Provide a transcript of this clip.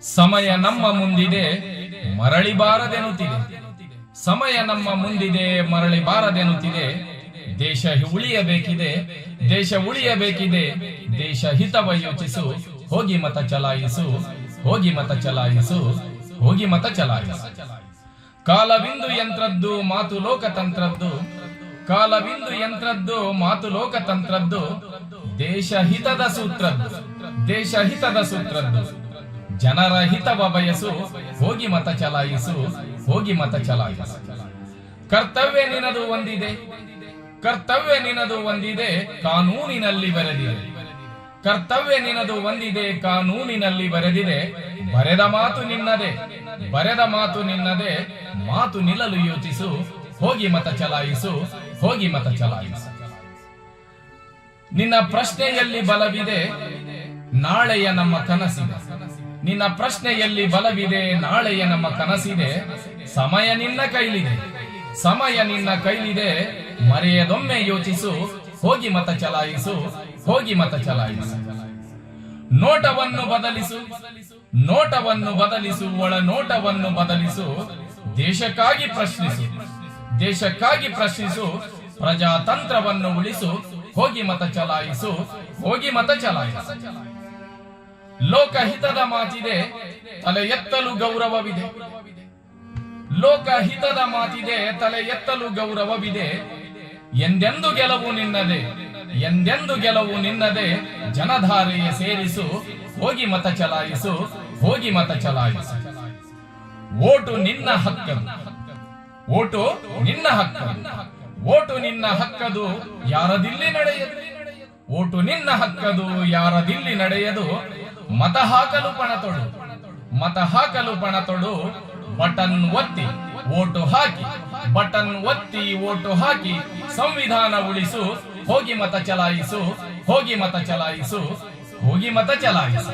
ಸಮಯ ನಮ್ಮ ಮುಂದಿದೆ, ಮರಳಿ ಬಾರದೆನ್ನುತ್ತಿದೆ. ಸಮಯ ನಮ್ಮ ಮುಂದಿದೆ, ಮರಳಿ ಬಾರದೆನ್ನುತ್ತಿದೆ. ದೇಶ ಉಳಿಯಬೇಕಿದೆ ದೇಶ ಉಳಿಯಬೇಕಿದೆ. ದೇಶ ಹಿತವ ಯೋಚಿಸು, ಹೋಗಿ ಮತ ಚಲಾಯಿಸು, ಹೋಗಿ ಮತ ಚಲಾಯಿಸು, ಹೋಗಿ ಮತ ಚಲಾಯಿಸು. ಕಾಲವಿಂದು ಯಂತ್ರದ್ದು, ಮಾತು ಲೋಕತಂತ್ರದ್ದು. ಕಾಲವಿಂದು ಯಂತ್ರದ್ದು, ಮಾತು ಲೋಕತಂತ್ರದ್ದು. ದೇಶ ಹಿತದ ಸೂತ್ರದ್ದು, ದೇಶ ಹಿತದ ಸೂತ್ರದ್ದು. ಜನರ ಹಿತವ ಬಯಸು, ಹೋಗಿ ಮತ ಚಲಾಯಿಸು, ಹೋಗಿ ಮತ ಚಲಾಯಿಸು. ಕರ್ತವ್ಯ ನಿನದು ಒಂದಿದೆ, ಕರ್ತವ್ಯ ನಿನದು ಒಂದಿದೆ, ಕಾನೂನಿನಲ್ಲಿ ಬರೆದಿದೆ. ಕರ್ತವ್ಯ ನಿನದು ಒಂದಿದೆ, ಕಾನೂನಿನಲ್ಲಿ ಬರೆದಿದೆ. ಬರೆದ ಮಾತು ನಿನ್ನದೆ, ಬರೆದ ಮಾತು ನಿನ್ನದೆ, ಮಾತು ನಿಲ್ಲಲು ಯೋಚಿಸು, ಹೋಗಿ ಮತ ಚಲಾಯಿಸು, ಹೋಗಿ ಮತ ಚಲಾಯಿಸು. ನಿನ್ನ ಪ್ರಶ್ನೆಯಲ್ಲಿ ಬಲವಿದೆ, ನಾಳೆಯ ನಮ್ಮ ಕನಸಿದೆ. ನಿನ್ನ ಪ್ರಶ್ನೆಯಲ್ಲಿ ಬಲವಿದೆ, ನಾಳೆಯ ನಮ್ಮ ಕನಸಿದೆ. ಸಮಯ ನಿನ್ನ ಕೈಲಿದೆ. ಸಮಯ ನಿನ್ನ ಕೈಲಿದೆ. ಮರೆಯದೊಮ್ಮೆ ಯೋಚಿಸು. ಹೋಗಿ ಮತ ಚಲಾಯಿಸು. ಹೋಗಿ ಮತ ಚಲಾಯಿಸು. ನೋಟವನ್ನು ಬದಲಿಸು. ನೋಟವನ್ನು ಬದಲಿಸು. ಒಳ ನೋಟವನ್ನು ಬದಲಿಸು. ದೇಶಕ್ಕಾಗಿ ಪ್ರಶ್ನಿಸು. ದೇಶಕ್ಕಾಗಿ ಪ್ರಶ್ನಿಸು. ಪ್ರಜಾತಂತ್ರವನ್ನು ಉಳಿಸು. ಹೋಗಿ ಮತ ಚಲಾಯಿಸು. ಹೋಗಿ ಮತ ಚಲಾಯಿಸು. ಲೋಕಹಿತದ ಮಾತಿದೆ, ತಲೆ ಎತ್ತಲು ಗೌರವವಿದೆ. ಲೋಕಹಿತದ ಮಾತಿದೆ, ತಲೆ ಎತ್ತಲು ಗೌರವವಿದೆ. ಎಂದೆಂದು ಗೆಲುವು ನಿನ್ನದೆ, ಎಂದೆಂದು ಗೆಲುವು ನಿನ್ನದೆ, ಜನಧಾರೆಯ ಸೇರಿಸು, ಹೋಗಿ ಮತ ಚಲಾಯಿಸು, ಹೋಗಿ ಮತ ಚಲಾಯಿಸು. ಓಟು ನಿನ್ನ ಹಕ್ಕದು, ಓಟು ನಿನ್ನ ಹಕ್ಕದು, ಓಟು ನಿನ್ನ ಹಕ್ಕದು, ಯಾರದಿಲ್ಲಿ ನಡೆಯದು? ಓಟು ನಿನ್ನ ಹಕ್ಕದು, ಯಾರದಿಲ್ಲಿ ನಡೆಯದು, ಮತ ಹಾಕಲು ಪಣ ತೊಡು. ಮತ ಹಾಕಲು ಪಣ ತೊಡು, ಬಟನ್ ಒತ್ತಿ, ಓಟು ಹಾಕಿ, ಬಟನ್ ಒತ್ತಿ, ಓಟು ಹಾಕಿ, ಸಂವಿಧಾನ ಉಳಿಸು, ಹೋಗಿ ಮತ ಚಲಾಯಿಸು, ಹೋಗಿ ಮತ ಚಲಾಯಿಸು, ಹೋಗಿ ಮತ ಚಲಾಯಿಸು.